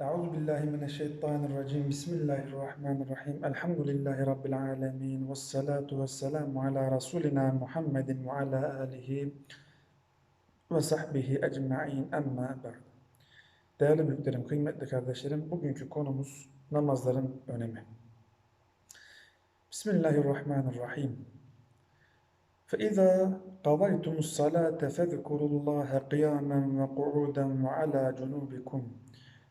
Euzu billahi mineşşeytanirracim. Bismillahirrahmanirrahim. Elhamdülillahi rabbil alamin. Ves salatu vesselamu ala rasulina Muhammedin ve ala alihi ve sahbihi ecmaîn. Amma ba'd. Değerli büyüklerim, kıymetli kardeşlerim, bugünkü konumuz namazların önemi. Bismillahirrahmanirrahim. فإذا قضيتم الصلاة فاذكروا الله قياما وقعودا وعلى جنوبكم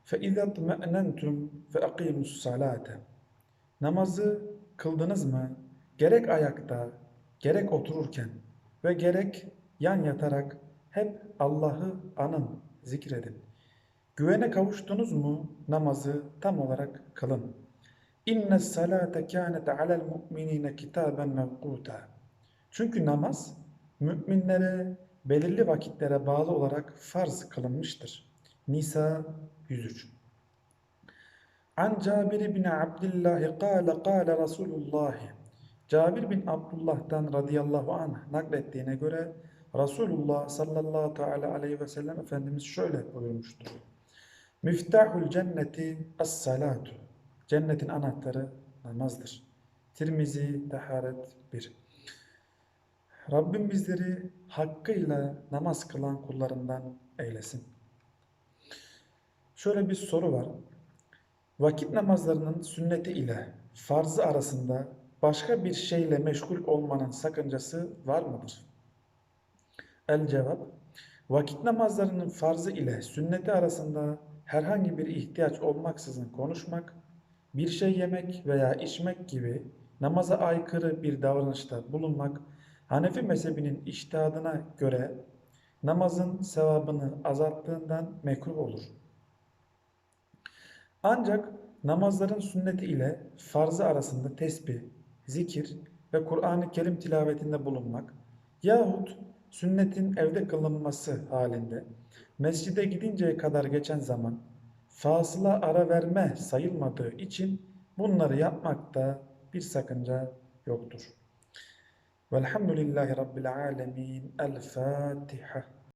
فَاِذَا اطْمَأْنَنْتُمْ فَاَقِيمُوا الصَّلَاةَ Namazı kıldınız mı? Gerek ayakta, gerek otururken ve gerek yan yatarak hep Allah'ı anın, zikredin. Güvene kavuştunuz mu? Namazı tam olarak kılın. İnne salate kânet alel mu'minine kitaben mevkuta. Çünkü namaz müminlere belirli vakitlere bağlı olarak farz kılınmıştır. Nisa 103 An Cabir bin Abdullah kâle kâle Resulullah Cabir bin Abdullah'tan radıyallahu anh naklettiğine göre Resulullah sallallahu teala aleyhi ve sellem Efendimiz şöyle buyurmuştur. Miftahul cenneti as-salatu. Cennetin anahtarı namazdır. Tirmizi Taharet 1 Rabbim bizleri hakkıyla namaz kılan kullarından eylesin. Şöyle bir soru var. Vakit namazlarının sünneti ile farzı arasında başka bir şeyle meşgul olmanın sakıncası var mıdır? El cevap, vakit namazlarının farzı ile sünneti arasında herhangi bir ihtiyaç olmaksızın konuşmak, bir şey yemek veya içmek gibi namaza aykırı bir davranışta bulunmak, Hanefi mezhebinin iştihadına göre namazın sevabını azalttığından mekruh olur. Ancak namazların sünneti ile farzı arasında tesbih, zikir ve Kur'an-ı Kerim tilavetinde bulunmak yahut sünnetin evde kılınması halinde mescide gidinceye kadar geçen zaman fasıla ara verme sayılmadığı için bunları yapmakta bir sakınca yoktur. Velhamdülillahi Rabbil alemin. El Fatiha.